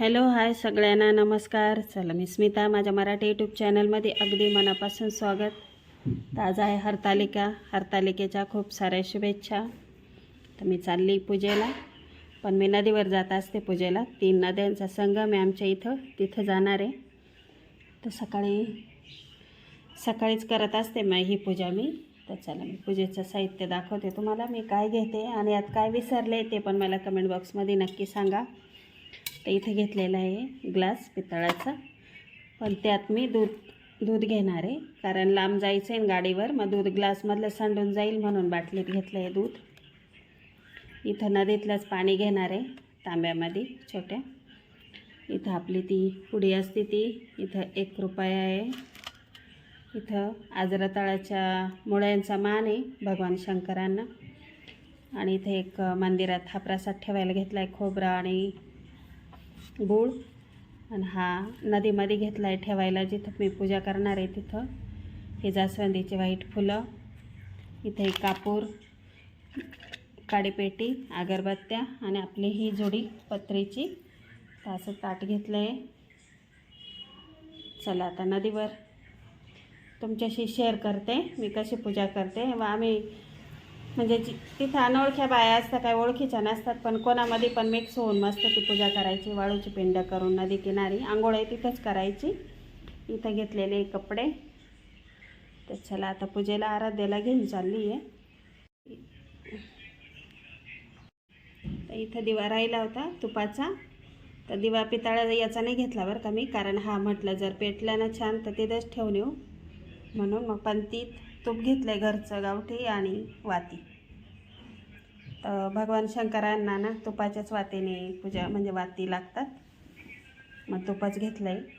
Hello hi सगळ्यांना नमस्कार. चला मी स्मिता माझ्या मराठी यूट्यूब चॅनलमध्ये अगदी मनापासून स्वागत. तर आहे हरतालिका. हरतालिकेच्या खूप साऱ्या शुभेच्छा. तर मी चालली पूजेला. पण मी नदीवर जात असते पूजेला. तीन नद्यांचा संगम आहे आमच्या इथं. तिथं जाणार आहे. तर सकाळी सकाळीच करत असते मग ही पूजा मी. तर चला मी पूजेचं साहित्य दाखवते तुम्हाला. मी काय घेते आणि यात काय विसरले ते पण मला कमेंट बॉक्समध्ये नक्की सांगा. तर इथे घेतलेला आहे ग्लास पितळाचा. पण त्यात मी दूध दूध घेणार आहे. कारण लांब जायचं आहे ना गाडीवर मग दूध ग्लासमधलं सांडून जाईल म्हणून बाटलीत घेतलं आहे दूध. इथं नदीतलंच पाणी घेणार आहे तांब्यामध्ये छोट्या. इथं आपली ती पुडी असते ती इथं एक रुपया आहे. इथं आजरा तळाच्या मुळ्यांचा मान आहे भगवान शंकरांना. आणि इथे एक मंदिरात हा प्रसाद ठेवायला घेतला आहे खोबरा आणि गूळ. आणि हा नदीमध्ये घेतला आहे ठेवायला जिथं मी पूजा करणार आहे तिथं. हे जास्वंदीचे व्हाईट फुलं. इथे एक कापूर काडीपेटी अगरबत्त्या आणि आपली ही जोडी पत्रीची. तर असं ताट घेतलं आहे चला आता नदीवर. तुमच्याशी शेअर करते. मी कशी पूजा करते व आम्ही म्हणजे जी तिथं अनोळख्या बाया असतात काय ओळखीच्या नसतात पण कोणामध्ये पण मिक्स होऊन मस्त ती पूजा करायची वाळूची पिंड करून नदी किनारी आंघोळ आहे तिथंच करायची. इथं घेतलेले कपडे. तर चला आता पूजेला आराध्याला घेऊन चालली आहे तर इथं दिवा राहिला होता तुपाचा. तर दिवा पितळा याचा नाही घेतला बरं का मी कारण हा म्हटलं जर पेटला ना छान तर तिथंच ठेवून येऊ. म्हणून मग पंतीत तूप घेतलं आहे घरचं गावठी आणि वाती. तर भगवान शंकरांना ना तुपाच्याच वातीने पूजा म्हणजे वाती लागतात. मग तुपच घेतलं आहे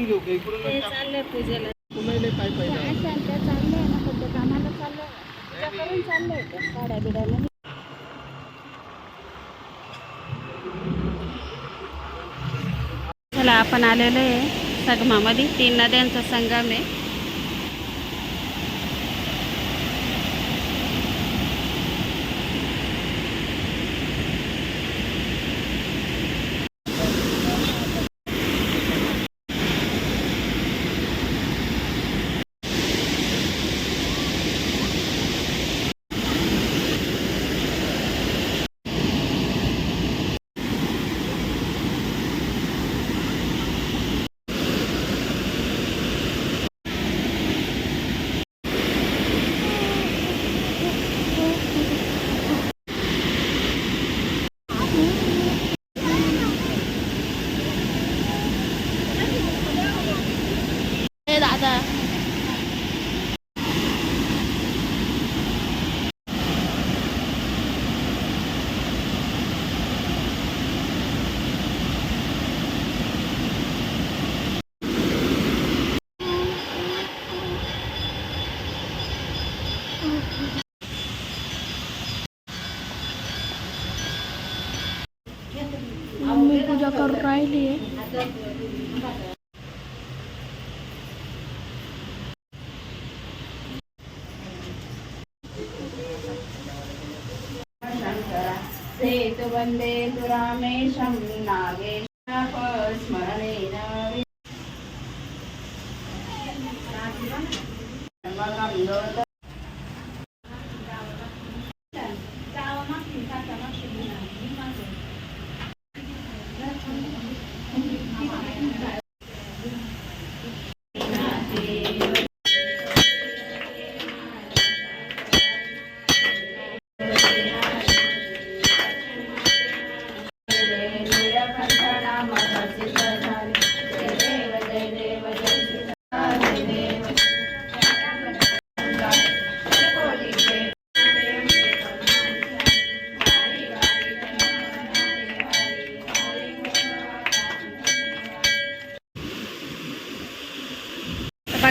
घेऊ चाललंय पूजेला. पाहिजे चाललंय? ना कामाला चाललंय. पूजा करून चाललंय. चला आपण आलेलो आहे संगमामध्ये. तीन नद्यांचा संगम आहे. मी पूजा करून राहिली आहे. वन्दे तु रामेशं नागेशस्मरणेन तर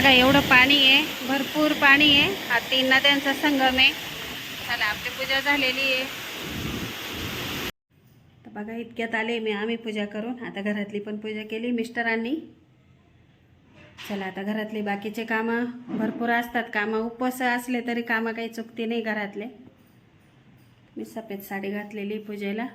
बघा एवढं पाणी आहे. भरपूर पाणी आहे. हा तीन नद्यांचा संगम आहे. चला आपली पूजा झालेली आहे. तर बघा इतक्यात आले मी आम्ही पूजा करून. आता घरातली पण पूजा केली मिस्टरांनी. चला आता घरातले बाकीचे कामं भरपूर असतात. कामं उपवास असले तरी कामं काही चुकती नाही घरातले. मी सफेद साडी घातलेली पूजेला.